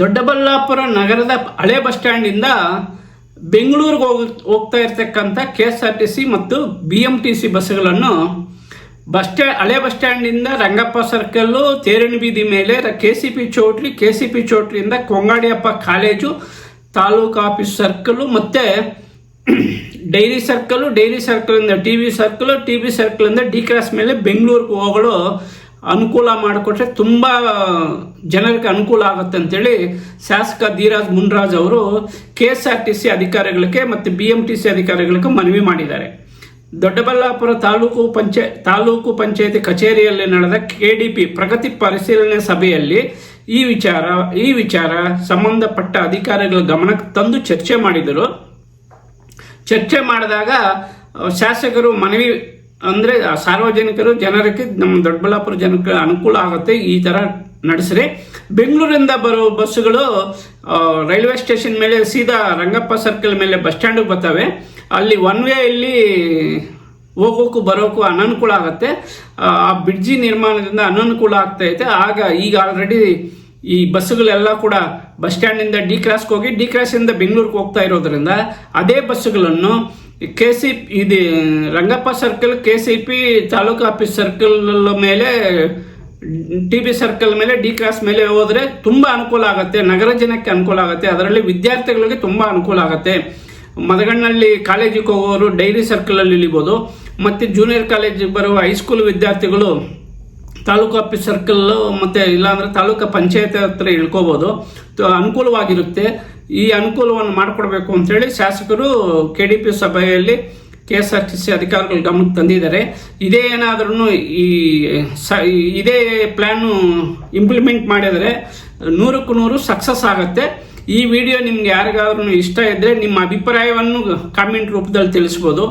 ದೊಡ್ಡಬಳ್ಳಾಪುರ ನಗರದ ಹಳೆ ಬಸ್ ಸ್ಟ್ಯಾಂಡಿಂದ ಬೆಂಗಳೂರಿಗೆ ಹೋಗ, ಹೋಗ್ತಾ ಇರ್ತಕ್ಕಂಥ K S R T C ಮತ್ತು ಬಿ ಎಂ ಟಿ ಸಿ ಬಸ್ಸುಗಳನ್ನು ಬಸ್ ಸ್ಟ್ಯಾ, ಹಳೆ ಬಸ್ ಸ್ಟ್ಯಾಂಡಿಂದ ರಂಗಪ್ಪ ಸರ್ಕಲ್ಲು ತೇರಿನ ಬೀದಿ ಮೇಲೆ K C P choultry K C P ಚೌಟ್ರಿಯಿಂದ Kongadiyappa college, taluk office circle ಮತ್ತು dairy circle dairy ಸರ್ಕಲಿಂದ T V circle T V ಸರ್ಕಲಿಂದ D cross ಮೇಲೆ ಬೆಂಗಳೂರಿಗೆ ಹೋಗಲು ಅನುಕೂಲ ಮಾಡಿಕೊಟ್ರೆ ತುಂಬ ಜನರಿಗೆ ಅನುಕೂಲ ಆಗುತ್ತೆ ಅಂತೇಳಿ ಶಾಸಕ ಧೀರಾಜ್ ಮುನ್ರಾಜ್ ಅವರು K S R T C ಅಧಿಕಾರಿಗಳಿಗೆ ಮತ್ತು ಬಿ ಎಂ ಟಿ ಸಿ ಅಧಿಕಾರಿಗಳಿಗೆ ಮನವಿ ಮಾಡಿದ್ದಾರೆ. ದೊಡ್ಡಬಳ್ಳಾಪುರ ತಾಲೂಕು ಪಂಚಾಯ ತಾಲೂಕು ಪಂಚಾಯತಿ ಕಚೇರಿಯಲ್ಲಿ ನಡೆದ ಕೆ ಡಿ ಪಿ ಪ್ರಗತಿ ಪರಿಶೀಲನೆ ಸಭೆಯಲ್ಲಿ ಈ ವಿಚಾರ ಈ ವಿಚಾರ ಸಂಬಂಧಪಟ್ಟ ಅಧಿಕಾರಿಗಳ ಗಮನಕ್ಕೆ ತಂದು ಚರ್ಚೆ ಮಾಡಿದರು. ಚರ್ಚೆ ಮಾಡಿದಾಗ ಶಾಸಕರು ಮನವಿ ಅಂದರೆ ಸಾರ್ವಜನಿಕರು ಜನರಿಗೆ ನಮ್ಮ ದೊಡ್ಡಬಳ್ಳಾಪುರ ಜನಕ್ಕೆ ಅನುಕೂಲ ಆಗುತ್ತೆ ಈ ಥರ ನಡೆಸ್ರಿ. ಬೆಂಗಳೂರಿಂದ ಬರೋ ಬಸ್ಸುಗಳು ರೈಲ್ವೆ ಸ್ಟೇಷನ್ ಮೇಲೆ ಸೀದಾ ರಂಗಪ್ಪ ಸರ್ಕಲ್ ಮೇಲೆ ಬಸ್ ಸ್ಟ್ಯಾಂಡಿಗೆ ಬರ್ತವೆ. ಅಲ್ಲಿ ಒನ್ ವೇ ಇಲ್ಲಿ ಹೋಗೋಕ್ಕೂ ಬರೋಕ್ಕೂ ಅನನುಕೂಲ ಆಗುತ್ತೆ. ಆ ಬ್ರಿಡ್ಜಿ ನಿರ್ಮಾಣದಿಂದ ಅನನುಕೂಲ ಆಗ್ತೈತೆ ಆಗ ಈಗ ಆಲ್ರೆಡಿ ಈ ಬಸ್ಸುಗಳೆಲ್ಲ ಕೂಡ ಬಸ್ ಸ್ಟ್ಯಾಂಡಿಂದ ಡಿ ಕ್ರಾಸ್ಗೆ ಹೋಗಿ, ಡಿ ಕ್ರಾಸಿಂದ ಬೆಂಗಳೂರಿಗೆ ಹೋಗ್ತಾ ಇರೋದ್ರಿಂದ, ಅದೇ ಬಸ್ಸುಗಳನ್ನು ಸಿ ಇದು, Rangappa circle K C P taluk office circle ಮೇಲೆ ಟಿ ಬಿ ಸರ್ಕಲ್ ಮೇಲೆ ಡಿ ಕ್ರಾಸ್ ಮೇಲೆ ಹೋದರೆ ತುಂಬ ಅನುಕೂಲ ಆಗುತ್ತೆ. ನಗರ ಜನಕ್ಕೆ ಅನುಕೂಲ ಆಗುತ್ತೆ. ಅದರಲ್ಲಿ ವಿದ್ಯಾರ್ಥಿಗಳಿಗೆ ತುಂಬ ಅನುಕೂಲ ಆಗುತ್ತೆ. ಮದಗಣ್ಣಲ್ಲಿ ಕಾಲೇಜಿಗೆ ಹೋಗೋರು ಡೈರಿ ಸರ್ಕಲಲ್ಲಿ ಇಳಿಬೋದು. ಮತ್ತು ಜೂನಿಯರ್ ಕಾಲೇಜಿಗೆ ಬರುವ ಹೈಸ್ಕೂಲ್ ವಿದ್ಯಾರ್ಥಿಗಳು ತಾಲೂಕು ಆಫೀಸ್ ಸರ್ಕಲ್ ಮತ್ತು ಇಲ್ಲಾಂದ್ರೆ ತಾಲೂಕು ಪಂಚಾಯತ್ ಹತ್ರ ಇಳ್ಕೋಬೋದು. ಅನುಕೂಲವಾಗಿರುತ್ತೆ. ಈ ಅನುಕೂಲವನ್ನು ಮಾಡಿಕೊಡ್ಬೇಕು ಅಂತೇಳಿ ಶಾಸಕರು ಕೆ ಡಿ ಪಿ ಸಭೆಯಲ್ಲಿ K S R T C ಅಧಿಕಾರಿಗಳು ಗಮನಕ್ಕೆ ತಂದಿದ್ದಾರೆ. ಇದೇ ಏನಾದ್ರೂ ಈ ಸ, ಇದೇ ಪ್ಲ್ಯಾನು ಇಂಪ್ಲಿಮೆಂಟ್ ಮಾಡಿದರೆ ನೂರಕ್ಕೂ ನೂರು ಸಕ್ಸಸ್ ಆಗುತ್ತೆ. ಈ ವಿಡಿಯೋ ನಿಮ್ಗೆ ಯಾರಿಗಾದ್ರೂ ಇಷ್ಟ ಇದ್ದರೆ ನಿಮ್ಮ ಅಭಿಪ್ರಾಯವನ್ನು ಕಾಮೆಂಟ್ ರೂಪದಲ್ಲಿ ತಿಳಿಸ್ಬೋದು.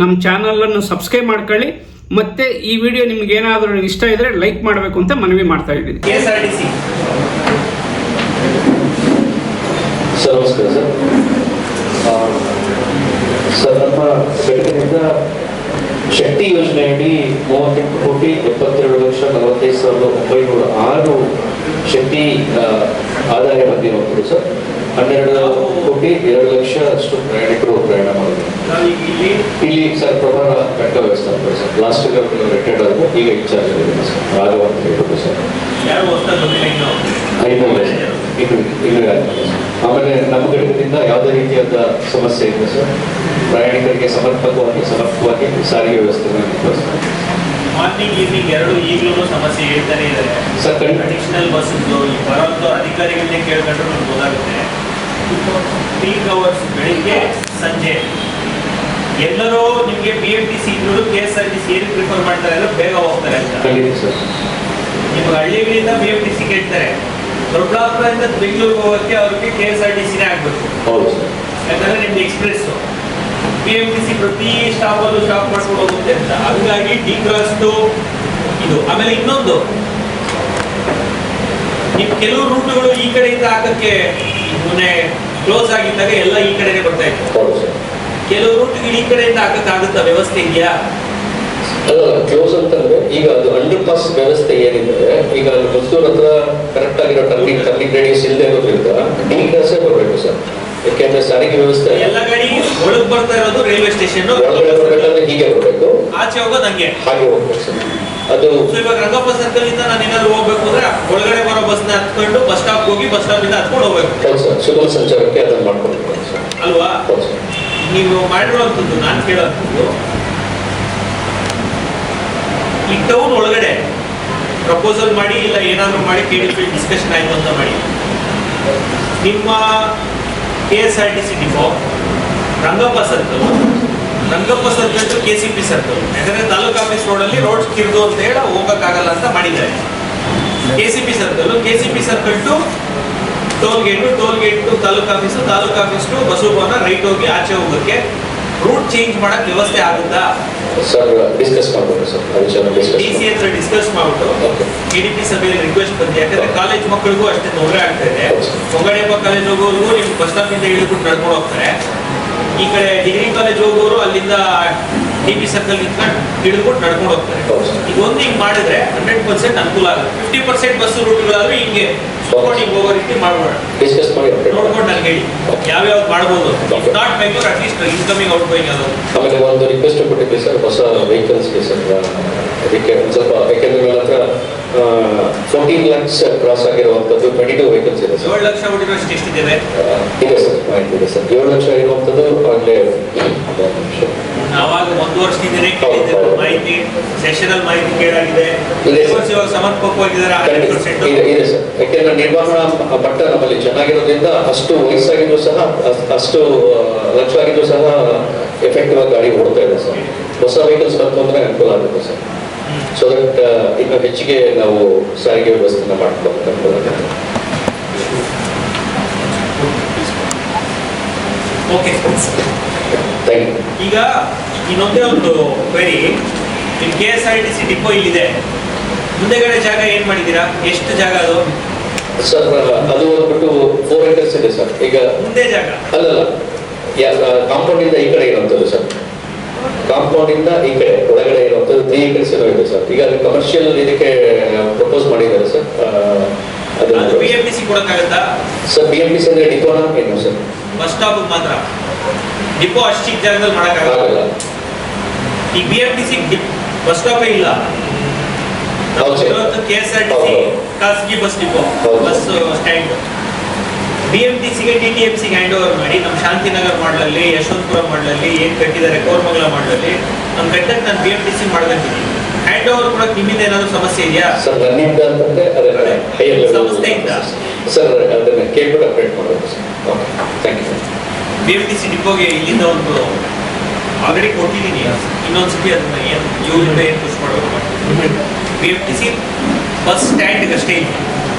ನಮ್ಮ ಚಾನಲನ್ನು ಸಬ್ಸ್ಕ್ರೈಬ್ ಮಾಡ್ಕೊಳ್ಳಿ. ಮತ್ತೆ ಈ ವಿಡಿಯೋ ನಿಮ್ಗೆ ಏನಾದರೂ ಇಷ್ಟ ಇದ್ರೆ ಲೈಕ್ ಮಾಡಬೇಕು ಅಂತ ಮನವಿ ಮಾಡ್ತಾ ಇದ್ದೀನಿ. ಸರ್ ನಮಸ್ಕಾರ ಸರ್ ಸರ್ ನಮ್ಮ ಘಟಕದಿಂದ ಶಕ್ತಿ ಯೋಜನೆಯಡಿ ಮೂವತ್ತೆಂಟು ಕೋಟಿ ಎಪ್ಪತ್ತೆರಡು ಲಕ್ಷ ನಲವತ್ತೈದು ಸಾವಿರದ ಒಂಬೈನೂರ ಆರು ಶಕ್ತಿ ಆದಾಯ ಬಂದಿರುವಂಥದ್ದು ಸರ್. ಹನ್ನೆರಡು ಕೋಟಿ ಎರಡು ಲಕ್ಷ ಅಷ್ಟು ಪ್ರಯಾಣಿಕರು ಪ್ರಯಾಣ ಮಾಡಿದ್ರು. ಇಲ್ಲಿ ಸರ್ ಘಟಕ ವ್ಯವಸ್ಥಾಪಕರು ಸರ್ ಲಾಸ್ಟ್ ಇಯರ್ ರಿಟೈರ್ಡ್ ಆದ್ರು ಈಗ ಇನ್ಚಾರ್ಜ್ ಆಗಿದ್ದಾರೆ ಸರ್ ರಾಘವ ಅಂತ ಹೇಳ್ಬಿಟ್ಟು ಸರ್. ಇನ್ನು ಇನ್ನು ಆಮೇಲೆ ನಮ್ಮ ಘಟಕದಿಂದ ಯಾವುದೇ ರೀತಿಯಾದ ಸಮಸ್ಯೆ ಇಲ್ಲ ಸರ್. ಪ್ರಯಾಣಿಕರಿಗೆ ಸಮರ್ಪಕವಾಗಿ ಸಮರ್ಪಕವಾಗಿ ಸಾರಿಗೆ ವ್ಯವಸ್ಥೆ ಮಾರ್ನಿಂಗ್ ಈವ್ನಿಂಗ್ ಎರಡು ಈಗಲೂ ಸಮಸ್ಯೆ ಹೇಳ್ತಾನೆ ಇದ್ದಾರೆ. ಸರ್ ಖಂಡಿತ ಅಡಿಷನಲ್ ಬಸ್ ಈ ಬರೋಂಥ ಅಧಿಕಾರಿಗಳನ್ನೇ ಕೇಳ್ಕೊಂಡ್ರೆ ನಮ್ಗೆ ಗೊತ್ತಾಗುತ್ತೆ. ಪೀಕ್ ಅವರ್ಸ್ ಬೆಳಿಗ್ಗೆ ಸಂಜೆ. ಎಲ್ಲರೂ ನಿಮಗೆ ಬಿ ಎಂ ಟಿ ಸಿ ಇದ್ರು K S R T C ಏನು ಪ್ರಿಫರ್ ಮಾಡ್ತಾರೆ ಅಂದ್ರೆ ಬೇಗ ಹೋಗ್ತಾರೆ ಅಂತ. ನಿಮ್ಗೆ ಹಳ್ಳಿಗಳಿಂದ ಬಿ ಎಂ ಟಿ ಸಿ ಕೇಳ್ತಾರೆ. ದೊಡ್ಡಾಪುರದಿಂದ ಬೆಂಗಳೂರಿಗೆ ಹೋಗೋಕ್ಕೆ ಅವ್ರಿಗೆ ಕೆ ಎಸ್ ಆರ್ ಟಿ ಸಿನೇ ಆಗಬೇಕು. ಯಾಕಂದ್ರೆ ನಿಮ್ದು express B M T C ಪ್ರತಿ ಸ್ಟಾಪಲ್ಲೂ ಸ್ಟಾಪ್ ಮಾಡ್ಕೊಂಡು ಹೋಗುತ್ತೆ ಅಂತ. ಹಂಗಾಗಿ ಡಿ ಕ್ರಾಸ್ದು ಇದು. ಆಮೇಲೆ ಇನ್ನೊಂದು. ನಿಮ್ ಕೆಲವು ರೂಟ್ಗಳು ಈ ಕಡೆಯಿಂದ ಹಾಕಕ್ಕೆ ಮೊನ್ನೆ ಕ್ಲೋಸ್ ಆಗಿದ್ದಾಗ ಎಲ್ಲ ಈ ಕಡೆನೆ ಬರ್ತಾ ಇತ್ತು. ಹೌದು ಸರ್ ಕೆಲವು ರೂಟ್ಗಳು ಈ ಕಡೆಯಿಂದ ಹಾಕಕ್ ಆಗುತ್ತಾ ವ್ಯವಸ್ಥೆ ಇದೆಯಾ? ಅಲ್ಲ ಕ್ಲೋಸ್ ಅಂತಂದ್ರೆ ಈಗ ಅದು ಅಂಡರ್ ಪಾಸ್ ವ್ಯವಸ್ಥೆ ಏನಿದೆ ಈಗ ಅಲ್ಲಿ ಮದ್ದೂರ್ ಹತ್ರ ಕರೆಕ್ಟ್ ಆಗಿರೋ ಟರ್ನಿಂಗ್ ಟರ್ನಿಂಗ್ ರೇಡಿಯಸ್ ಇಲ್ಲದೆ ಇರೋದ್ರಿಂದ ಡಿ ಕ್ಲಾಸೇ ಬರಬೇಕು ಸರ್. ಯಾಕೆಂದ್ರೆ ಸಾರಿಗೆ ವ್ಯವಸ್ಥೆ ಎಲ್ಲ ಗಾಡಿ ಒಳಗ್ ಬರ್ತಾ ಇರೋದು ರೈಲ್ವೆ ಸ್ಟೇಷನ್ ಒಳಗಡೆ ಬರ್ಬೇಕಾದ್ರೆ ಹೀಗೆ ಬರಬೇಕು. ಆಚೆ ಹೋಗೋದು ಹಂಗೆ. ಹಾಗೆ ಹೋಗ್ಬೇಕು ಸರ್. ಅದು ಇವಾಗ ರಂಗಪ್ಪ ಸರ್ಕಲ್ ಇಂದ ನಾನು ಏನಾದ್ರು ಹೋಗ್ಬೇಕು ಅಂದ್ರೆ ಒಳಗಡೆ ಬರೋ ಬಸ್ನ ಹತ್ಕೊಂಡು ಬಸ್ ಸ್ಟಾಪ್ ಹೋಗಿ ಬಸ್ ಸ್ಟಾಪ್ ಇಂದ ಹತ್ಕೊಂಡು ಹೋಗ್ಬೇಕು. ಸರ್. ಸುಗಮ ಸಂಚಾರಕ್ಕೆ ಅದನ್ನ ಮಾಡ್ಕೊಂಡು ಅಲ್ವಾ? ನೀವು ಮಾಡಿರುವಂಥದ್ದು, ನಾನು ಕೇಳುವಂಥದ್ದು, ಈ ಟೌನ್ ಒಳಗಡೆ ಪ್ರಪೋಸಲ್ ಮಾಡಿ ಇಲ್ಲ ಏನಾದರೂ ಮಾಡಿ, ಕೇಳಿ ಡಿಸ್ಕಷನ್ ಆಯಿತು ಅಂತ ಮಾಡಿ. ನಿಮ್ಮ K S R T C depot Rangappa circle Rangappa circle K C P circle ಯಾಕಂದ್ರೆ ತಾಲೂಕು ಆಫೀಸ್ ರೋಡಲ್ಲಿ ರೋಡ್ ಕಿರ್ದು ಅಂತ ಹೇಳಿ ಹೋಗೋಕ್ಕಾಗಲ್ಲ ಅಂತ ಮಾಡಿದ್ದಾರೆ. K C P circle K C P circle to toll gate toll gate to taluk office taluk office to Basavabhavana right ಹೋಗಿ ಆಚೆ ಹೋಗೋಕ್ಕೆ ರೂಟ್ ಚೇಂಜ್ ಮಾಡಕ್ ವ್ಯವಸ್ಥೆ ಆಗುತ್ತಾ? ಸರ್ ಡಿಸ್ಕಸ್ ಮಾಡ್ಬೇಕು ಸರ್ ಡಿ ಸಿ ಹತ್ರ ಡಿಸ್ಕಸ್ ಮಾಡ್ಬಿಟ್ಟು ಕೆ ಡಿ ಪಿ ಸಭೆಯಲ್ಲಿ ರಿಕ್ವೆಸ್ಟ್ ಬಂದಿದೆ ಯಾಕಂದ್ರೆ ಕಾಲೇಜ್ ಮಕ್ಕಳಿಗೂ ಅಷ್ಟೇ ತೊಂದರೆ ಆಗ್ತಾ ಇದೆ. ಹೊಂಗಡೆಯಪ್ಪ ಕಾಲೇಜ್ ಹೋಗೋರಿಗೂ ನಿಮ್ಗೆ ಬಸ್ ಸ್ಟಾಪ್ ಇಂದ ಇಳಿದ್ಬಿಟ್ಟು ನಡ್ಕೊಂಡು ಹೋಗ್ತಾರೆ. ಈ ಕಡೆ ಡಿಗ್ರಿ ಕಾಲೇಜ್ ಹೋಗೋರು ಅಲ್ಲಿಂದ ಡಿ ಪಿ ಸರ್ಕಲ್ ನಿಂತ್ಕೊಂಡು ಹಿಡಿದ್ಬಿಟ್ಟು ನಡ್ಕೊಂಡು ಹೋಗ್ತಾರೆ. ಈಗ ಒಂದು ಇದೊಂದು ಹಿಂಗೆ ಮಾಡಿದ್ರೆ ಹಂಡ್ರೆಡ್ ಪರ್ಸೆಂಟ್ ಅನುಕೂಲ ಆಗುತ್ತೆ. ಫಿಫ್ಟಿ ಪರ್ಸೆಂಟ್ ಬಸ್ ರೂಟ್ಗಳಾದ್ರೂ ಹಿಂಗೆ ಸುತ್ಕೊಂಡು ಹಿಂಗೆ ಹೋಗೋ ರೀತಿ ಮಾಡೋಣ. ನೋಡ್ಕೊಂಡು ನನಗೆ ಹೇಳಿ. ಯಾವ್ಯಾವ ಮಾಡ್ಬೋದು? Not Bengaluru at least incoming outgoing ಆಗೋದು ಆಮೇಲೆ ಒಂದು ರಿಕ್ವೆಸ್ಟ್ ಕೊಟ್ಟಿದ್ವಿ ಸರ್ ಹೊಸ ವೆಹಿಕಲ್ಸ್ಗೆ ಸರ್ ಅದಕ್ಕೆ ಒಂದು ಸ್ವಲ್ಪ ಯಾಕೆಂದ್ರೆ ನನ್ನ ಹತ್ರ ಫೋರ್ಟೀನ್ ಲ್ಯಾಕ್ಸ್ ಕ್ರಾಸ್ ಆಗಿರುವಂಥದ್ದು ಟ್ವೆಂಟಿ ಟು ವೆಹಿಕಲ್ಸ್ ಇದೆ ಸರ್ ಏಳು ಲಕ್ಷ ಎಷ್ಟಿದ್ದೇವೆ? ಇದೆ ಸರ್ ಮಾಹಿತಿ ಇದೆ ಸರ್ ಏಳು ಲಕ್ಷ ಇರುವಂಥದ್ದು ಆಗಲೇ ಆವಾಗ ನಾವಾಗ ಒಂದು ವರ್ಷದಿಂದನೇ ಮಾಹಿತಿ ಸೆಷನಲ್ ಮಾಹಿತಿ ಕೇಳಾಗಿದೆ. ಸಮರ್ಪಕವಾಗಿದ್ದಾರೆ ಇದೆ ಸರ್ ಯಾಕೆಂದ್ರೆ ನಿರ್ವಹಣಾ ಮಟ್ಟ ನಮ್ಮಲ್ಲಿ ಚೆನ್ನಾಗಿರೋದ್ರಿಂದ ಅಷ್ಟು ವಯಸ್ಸಾಗಿದ್ರು ಸಹ ಅಷ್ಟು ಲಕ್ಷ ಆಗಿದ್ರು ಸಹ ಎಫೆಕ್ಟಿವ್ ಆಗಿ ಗಾಡಿ ಓಡ್ತಾ ಇದೆ ಸರ್ ಹೊಸ ವೆಹಿಕಲ್ಸ್ ಬಂತು ಅಂದ್ರೆ ಅನುಕೂಲ ಆಗುತ್ತೆ ಸರ್ ಸೊ ದಟ್ ಇನ್ನು ಹೆಚ್ಚಿಗೆ ನಾವು ಸಾರಿಗೆ ವ್ಯವಸ್ಥೆನ ಆಗುತ್ತೆ ಓಕೆ ಈಗ ಇನ್ನೊಂದೇ ಒಂದು ಕ್ವೆರಿ ನಿಮ್ K S R T C depot ಇಲ್ಲಿದೆ. ಮುಂದೆಗಡೆ ಜಾಗ ಏನ್ ಮಾಡಿದ್ದೀರಾ? ಎಷ್ಟು ಜಾಗ ಅದು? ಸರ್ ಅದು ಬಂದ್ಬಿಟ್ಟು ಫೋರ್ ಏಕರ್ಸ್ ಇದೆ ಸರ್. ಈಗ ಮುಂದೆ ಜಾಗ. ಅಲ್ಲಲ್ಲ ಕಾಂಪೌಂಡ್ ಇಂದ ಈ ಕಡೆ ಇರುವಂತದ್ದು ಸರ್. ಕಾಂಪೌಂಡ್ ಇಂದ ಈ ಕಡೆ ಒಳಗಡೆ ಏಕರ್ಸ್ ಏನೋ ಇದೆ ಸರ್. ಈಗ ಅದು ಕಮರ್ಷಿಯಲ್ ಇದಕ್ಕೆ ಪ್ರಪೋಸ್ ಮಾಡಿದ್ದಾರೆ ಸರ್. ಅದು ಸಿ ಕೊಡಕ್ಕಾಗತ್ತಾ? Sir B M P C ಅಂದ್ರೆ ಡಿಪೋನ ಏನು ಸರ್. ಬಸ್ ಸ್ಟಾಪ್ ಮಾತ್ರ. ಡಿಪೋ ಅಷ್ಟು ಚಿಕ್ಕ ಜಾಗದಲ್ಲಿ ಮಾಡಕ್ಕಾಗಲ್ಲ. ಈ B M T C bus ಸ್ಟಾಪೇ ಇಲ್ಲ. K S R T C ಖಾಸಗಿ bus depot. Bus stand B M T ಸಿಗೆ ಟಿ ಟಿ ಎಂ ಸಿಗೆ ಹ್ಯಾಂಡ್ ಓವರ್ ಮಾಡಿ ನಮ್ಮ ಶಾಂತಿನಗರ್ ಮಾಡಲಲ್ಲಿ ಯಶವಂತಪುರ ಮಾಡಲಲ್ಲಿ ಏನು ಕಟ್ಟಿದ್ದಾರೆ ಕೋರ್ಮಂಗಲ ಮಾಡಲಲ್ಲಿ ನಮ್ಮ ಕಟ್ಟಕ್ಕೆ ನಾನು ಬಿ ಎಂ ಟಿ ಸಿ ಮಾಡ್ದಂತೀನಿ ಹ್ಯಾಂಡ್ ಓವರ್ ಕೂಡ ನಿಮ್ಮಿಂದ ಏನಾದ್ರು ಸಮಸ್ಯೆ ಇದೆಯಾ? ಸರ್ ನನ್ನಿಂದ ಅಂತಂದ್ರೆ ಅದನ್ನ ಹೈಯರ್ ಸಮಸ್ಯೆ ಇಂದ ಸರ್ ಅದನ್ನ ಕೇಳ್ಬಿಟ್ಟು ಅಪ್ಡೇಟ್ ಮಾಡಬೇಕು sir okay thank you B M T C ಡಿಪೋಗೆ ಇಲ್ಲಿಂದ ಒಂದು ಆಲ್ರೆಡಿ ಕೊಟ್ಟಿದ್ದೀನಿ. ಇನ್ನೊಂದ್ಸತಿ ಅದನ್ನ ಏನು ಇವ್ರಿಂದ ಏನು ಪುಷ್ ಮಾಡಬೇಕು B M T C bus ಸ್ಟ್ಯಾಂಡ್ಗೆ ಅಷ್ಟೇ ಇಲ್ಲ.